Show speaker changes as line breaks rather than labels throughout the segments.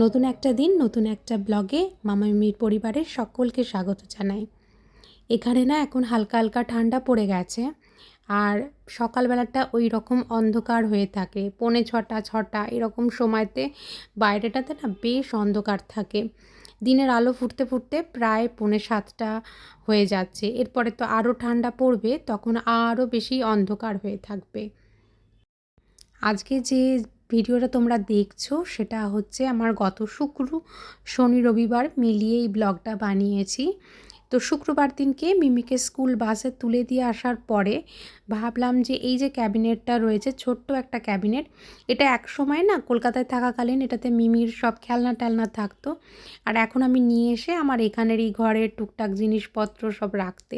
নতুন একটা দিন, নতুন একটা ব্লগে মামামির পরিবারের সকলকে স্বাগত জানাই। এখানে না এখন হালকা হালকা ঠান্ডা পড়ে গেছে আর সকালবেলাটা ওই রকম অন্ধকার হয়ে থাকে, পৌনে ছটা ছটা এরকম সময়তে বাইরেটাতে না বেশ অন্ধকার থাকে। দিনের আলো ফুটতে ফুটতে প্রায় পৌনে সাতটা হয়ে যাচ্ছে, এরপরে তো আরও ঠান্ডা পড়বে, তখন আরও বেশি অন্ধকার হয়ে থাকবে। আজকে যে ভিডিওটা তোমরা দেখছ সেটা হচ্ছে আমার গত শুক্র শনি রবিবার মিলিয়ে এই ব্লগটা বানিয়েছি। তো শুক্রবার দিনকে মিমিকে স্কুল বাসে তুলে দিয়ে আসার পরে ভাবলাম যে এই যে ক্যাবিনেটটা রয়েছে, ছোট্ট একটা ক্যাবিনেট, এটা এক সময় না কলকাতায় থাকাকালীন এটাতে মিমির সব খেলনা টেলনা থাকতো। আর এখন আমি নিয়ে এসে আমার এখানেরই ঘরের টুকটাক জিনিসপত্র সব রাখতে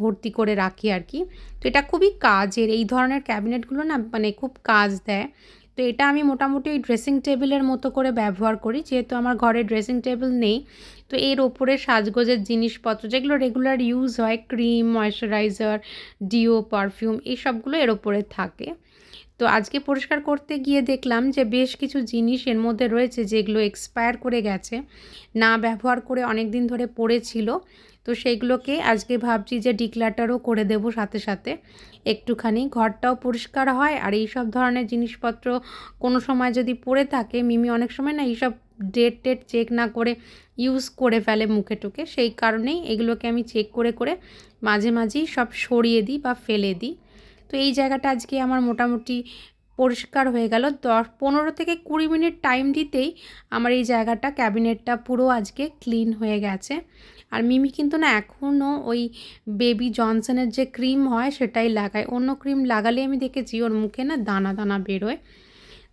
ভর্তি করে রাখি আর কি। তো এটা খুবই কাজের, এই ধরনের ক্যাবিনেটগুলো না মানে খুব কাজ দেয়। তো এটা আমি মোটামুটি ওই ড্রেসিং টেবিলের মতো করে ব্যবহার করি, যেহেতু আমার ঘরে ড্রেসিং টেবিল নেই। তো এর ওপরে সাজগোজের জিনিসপত্র, যেগুলো রেগুলার ইউজ হয় ক্রিম ময়েশ্চারাইজার ডিও পারফিউম এই সবগুলো এর ওপরে থাকে। তো আজকে পরিষ্কার করতে গিয়ে দেখলাম যে বেশ কিছু জিনিস এর মধ্যে রয়েছে যেগুলো এক্সপায়ার করে গেছে, না ব্যবহার করে অনেক দিন ধরে পড়েছিল। তো সেইগুলোকে আজকে ভাবছি যে ডিক্লাটারও করে দেব সাথে সাথে। একটুখানি ঘরটাও পরিষ্কার হয় আর এই সব ধরনের জিনিসপত্র কোনো সময় যদি পড়ে থাকে, মিমি অনেক সময় না এইসব ডেট টেট চেক না করে ইউজ করে ফেলে মুখে টুকে সেই কারণেই এগুলোকে আমি চেক করে করে মাঝে মাঝেই সব সরিয়ে দিই বা ফেলে দিই। তো এই জায়গাটা আজকে আমার মোটামুটি পরিষ্কার হয়ে গেল। দশ, পনেরো থেকে কুড়ি মিনিট টাইম দিতেই আমার এই জায়গাটা, ক্যাবিনেটটা পুরো আজকে ক্লিন হয়ে গেছে। আর মিমি কিন্তু না এখনও ওই বেবি জনসনের যে ক্রিম হয় সেটাই লাগায়। অন্য ক্রিম লাগালে আমি দেখেছি ওর মুখে না দানা দানা বেরোয়।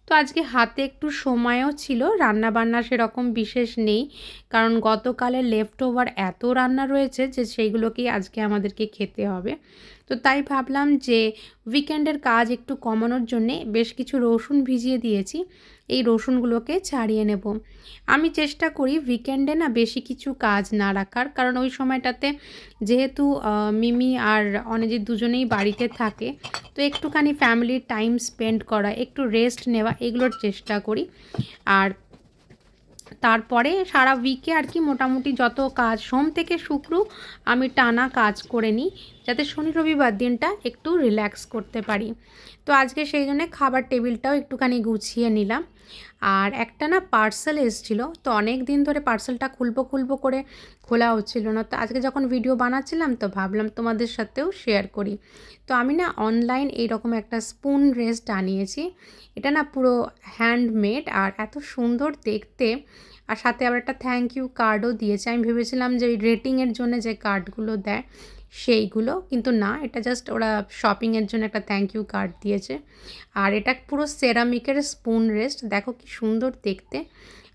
তো আজকে হাতে একটু সময়ও ছিল রান্না বান্না সেরকম বিশেষ নেই। কারণ গতকালের লেফট ওভার এত রান্না রয়েছে যে সেইগুলোকেই আজকে আমাদেরকে খেতে হবে। তো তাই ভাবলাম যে উইকেন্ডের কাজ একটু কমানোর জন্যে বেশ কিছু রসুন ভিজিয়ে দিয়েছি। এই রসুনগুলোকে ছাড়িয়ে নেব। আমি চেষ্টা করি উইকেন্ডে না বেশি কিছু কাজ না রাখার, কারণ ওই সময়টাতে যেহেতু মিমি আর অনেজিৎ দুজনেই বাড়িতে থাকে, তো একটুখানি ফ্যামিলির টাইম স্পেন্ড করা, একটু রেস্ট নেওয়া, এগুলোর চেষ্টা করি। আর তারপরে সারা উইকে আর কি মোটামুটি যত কাজ সোম থেকে শুক্র আমি টানা কাজ করে নিই, যাতে শনি রবিবার দিনটা একটু রিল্যাক্স করতে পারি। তো আজকে সেই জন্যে খাবার টেবিলটাও একটুখানি গুছিয়ে নিলাম। আর একটা না পার্সেল এসেছিল, তো অনেক দিন ধরে পার্সেলটা খুলবো খুলবো করে খোলা হচ্ছিল না। তো আজকে যখন ভিডিও বানাচ্ছিলাম, তো ভাবলাম তোমাদের সাথেও শেয়ার করি। তো আমি না অনলাইন এইরকম একটা স্পুন রেস্ট আনিয়েছি। এটা না পুরো হ্যান্ডমেড আর এত সুন্দর দেখতে। আর সাথে আবার একটা থ্যাংক ইউ কার্ডও দিয়েছে। আমি ভেবেছিলাম যে ওই রেটিংয়ের জন্য যে কার্ডগুলো দেয় সেইগুলো। কিন্তু না, এটা জাস্ট ওরা শপিংয়ের জন্য একটা থ্যাংক ইউ কার্ড দিয়েছে। আর এটা পুরো সেরামিকের স্পুন রেস্ট দেখো কি সুন্দর দেখতে।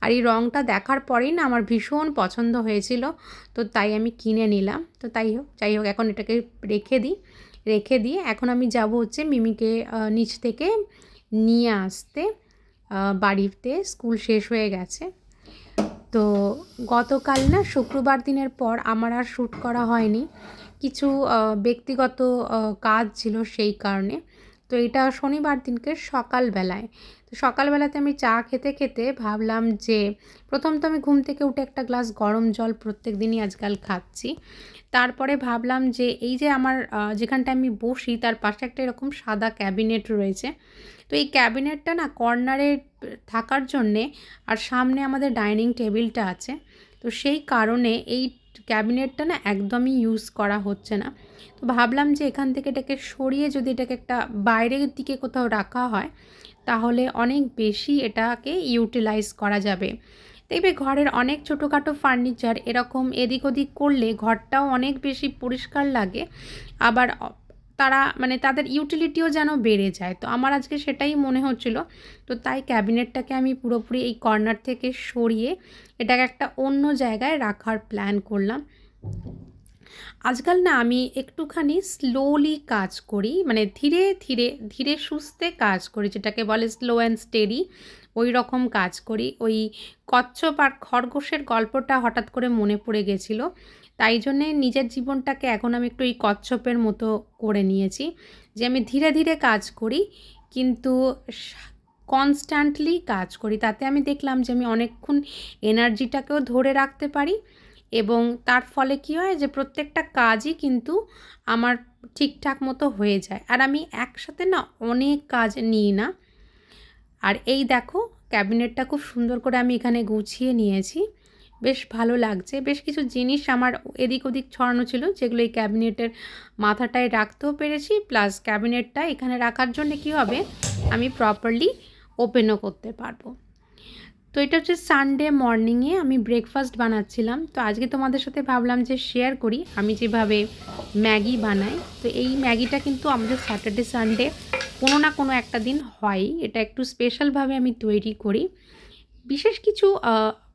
আর এই রঙটা দেখার পরেই না আমার ভীষণ পছন্দ হয়েছিল। তো তাই আমি কিনে নিলাম। তো তাই হোক, যাই হোক, এখন এটাকে রেখে দিই। রেখে দিয়ে এখন আমি যাব হচ্ছে মিমিকে নিচ থেকে নিয়ে আসতে। বাড়িতে স্কুল শেষ হয়ে গেছে। তো গতকাল না শুক্রবার দিনের পর আমার আর শ্যুট করা হয়নি। কিছু ব্যক্তিগত কাজ ছিল সেই কারণে। তো এটা শনিবার দিনকে সকালবেলায়। তো সকালবেলাতে আমি চা খেতে খেতে ভাবলাম যে, প্রথম তো আমি ঘুম থেকে উঠে একটা গ্লাস গরম জল প্রত্যেক দিনই আজকাল খাচ্ছি। তারপরে ভাবলাম যে, এই যে আমার যেখানটা আমি বসি, তার পাশে একটা এরকম সাদা ক্যাবিনেট রয়েছে। তো এই ক্যাবিনেটটা না কর্নারে থাকার জন্যে আর সামনে আমাদের ডাইনিং টেবিলটা আছে। তো সেই কারণে এই ক্যাবিনেটটা না একদমই ইউজ করা হচ্ছে না। তো ভাবলাম যে এখান থেকে এটাকে সরিয়ে যদি এটাকে একটা বাইরের দিকে কোথাও রাখা হয়, তাহলে অনেক বেশি এটাকে ইউটিলাইজ করা যাবে। দেখবে ঘরের অনেক ছোটোখাটো ফার্নিচার এরকম এদিক ওদিক করলে ঘরটাও অনেক বেশি পরিষ্কার লাগে, আবার তারা মানে তাদের ইউটিলিটিও যেন বেড়ে যায়। তো আমার আজকে সেটাই মনে হচ্ছিল, তো তাই ক্যাবিনেটটাকে আমি পুরোপুরি এই কর্নার থেকে সরিয়ে এটাকে একটা অন্য জায়গায় রাখার প্ল্যান করলাম। আজকাল না আমি একটুখানি স্লোলি কাজ করি মানে ধীরে ধীরে ধীরে সুস্থে কাজ করি, যেটাকে বলে স্লো অ্যান্ড স্টেডি ওই রকম কাজ করি। ওই কচ্ছপ আর খরগোশের গল্পটা হঠাৎ করে মনে পড়ে গেছিল। তাই জন্যে নিজের জীবনটাকে এখন আমি একটু এই কচ্ছপের মতো করে নিয়েছি যে আমি ধীরে ধীরে কাজ করি, কিন্তু কনস্ট্যান্টলি কাজ করি। তাতে আমি দেখলাম যে আমি অনেকক্ষণ এনার্জিটাকেও ধরে রাখতে পারি এবং তার ফলে কী হয় যে প্রত্যেকটা কাজই কিন্তু আমার ঠিকঠাক মতো হয়ে যায়। আর আমি একসাথে না অনেক কাজ নিই না। আর এই দেখো ক্যাবিনেটটা খুব সুন্দর করে আমি এখানে গুছিয়ে নিয়েছি। বেশ ভালো লাগছে। বেশ কিছু জিনিস আমার এদিক ওদিক ছড়ানো ছিল, যেগুলো এই ক্যাবিনেটের মাথাটায় রাখতেও পেরেছি। প্লাস ক্যাবিনেটটা এখানে রাখার জন্য কি হবে? আমি প্রপারলি ওপেনও করতে পারব। তো এটা হচ্ছে সানডে মর্নিংয়ে আমি ব্রেকফাস্ট বানাচ্ছিলাম। তো আজকে তোমাদের সাথে ভাবলাম যে শেয়ার করি। আমি যেভাবে ম্যাগি বানাই, তো এই ম্যাগিটা কিন্তু আমাদের স্যাটারডে, সানডে কোনো না কোনো একটা দিন হয়। এটা একটু স্পেশালভাবে আমি তৈরি করি। বিশেষ কিছু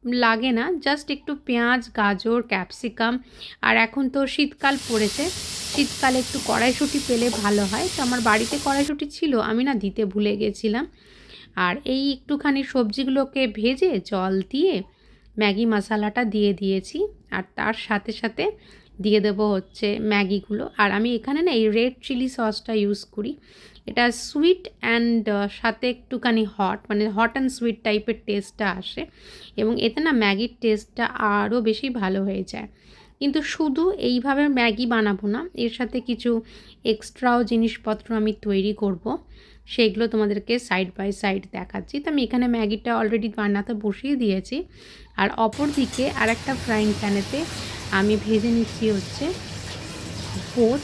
লাগে না জাস্ট একটু পেঁয়াজ, গাজর ক্যাপসিকাম আর এখন তো শীতকাল পড়েছে, শীতকালে একটু কড়াইশুঁটি পেলে ভালো হয়। তো আমার বাড়িতে কড়াইশুঁটি ছিল, আমি না দিতে ভুলে গেছিলাম। আর এই একটুখানি সবজিগুলোকে ভেজে জল দিয়ে ম্যাগি মশালাটা দিয়ে দিয়েছি, আর তার সাথে সাথে দিয়ে দেবো হচ্ছে ম্যাগিগুলো। আর আমি এখানে না এই রেড চিলি সসটা ইউজ করি। এটা সুইট অ্যান্ড সাথে একটুখানি হট মানে হট অ্যান্ড সুইট টাইপের টেস্টটা আসে এবং এতে না ম্যাগির টেস্টটা আরও বেশি ভালো হয়ে যায়। কিন্তু শুধু এইভাবে ম্যাগি বানাবো না, এর সাথে কিছু এক্সট্রাও জিনিসপত্র আমি তৈরি করব সেইগুলো তোমাদেরকে সাইড বাই সাইড দেখাচ্ছি। তো আমি এখানে ম্যাগিটা অলরেডি বানাতে বসিয়ে দিয়েছি। আর অপর দিকে আরেকটা ফ্রাইং প্যানেতে আমি ভেজে নিচ্ছি হচ্ছে পোচ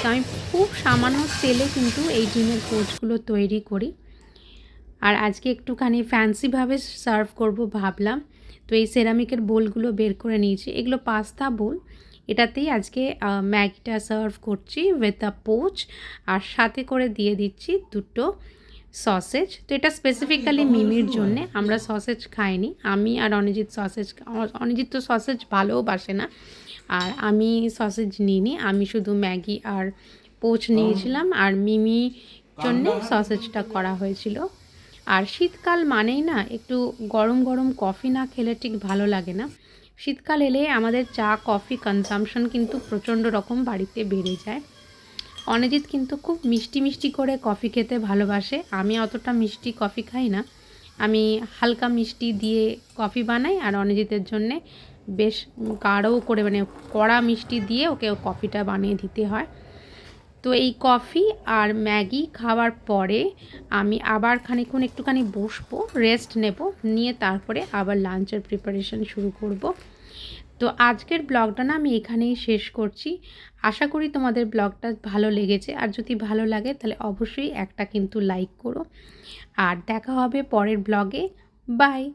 তো আমি খুব সামান্য তেলে কিন্তু এই ডিমের পোচগুলো তৈরি করি। আর আজকে একটুখানি ফ্যান্সিভাবে সার্ভ করব ভাবলাম। তো এই সেরামিকের বোলগুলো বের করে নিয়েছি। এগুলো পাস্তা বোল। এটাতেই আজকে ম্যাগিটা সার্ভ করছি উইথ আ পোচ আর সাথে করে দিয়ে দিচ্ছি দুটো সসেজ তো এটা স্পেসিফিক্যালি মিমির জন্যে। আমরা সসেজ খাইনি। আমি আর অনিজিৎ সসেজ অনিজিৎ তো সসেজ ভালোও বাসে না। আর আমি সসেজ নিইনি আমি শুধু ম্যাগি আর পোচ নিয়েছিলাম আর মিমি জন্যে সসেজটা করা হয়েছিল। আর শীতকাল মানেই না একটু গরম গরম কফি না খেলে ঠিক ভালো লাগে না। শীতকাল এলে আমাদের চা কফি কনজামশন কিন্তু প্রচণ্ড রকম বাড়িতে বেড়ে যায়। অনিজিৎ কিন্তু খুব মিষ্টি মিষ্টি করে কফি খেতে ভালোবাসে। আমি অতটা মিষ্টি কফি খাই না। আমি হালকা মিষ্টি দিয়ে কফি বানাই আর অনিজিতের জন্যে বেশ গাঢ় করে মানে কড়া মিষ্টি দিয়ে ওকে কফিটা বানিয়ে দিতে হয়। তো এই কফি আর ম্যাগি খাওয়ার পরে আমি আবার খানিক্ষণ একটুখানি বসবো, রেস্ট নেব, নিয়ে তারপরে আবার লাঞ্চের প্রিপারেশন শুরু করব। তো আজকের ব্লগটা না আমি এখানেই শেষ করছি। আশা করি তোমাদের ব্লগটা ভালো লেগেছে। আর যদি ভালো লাগে তাহলে অবশ্যই একটা কিন্তু লাইক করো। আর দেখা হবে পরের ব্লগে। বাই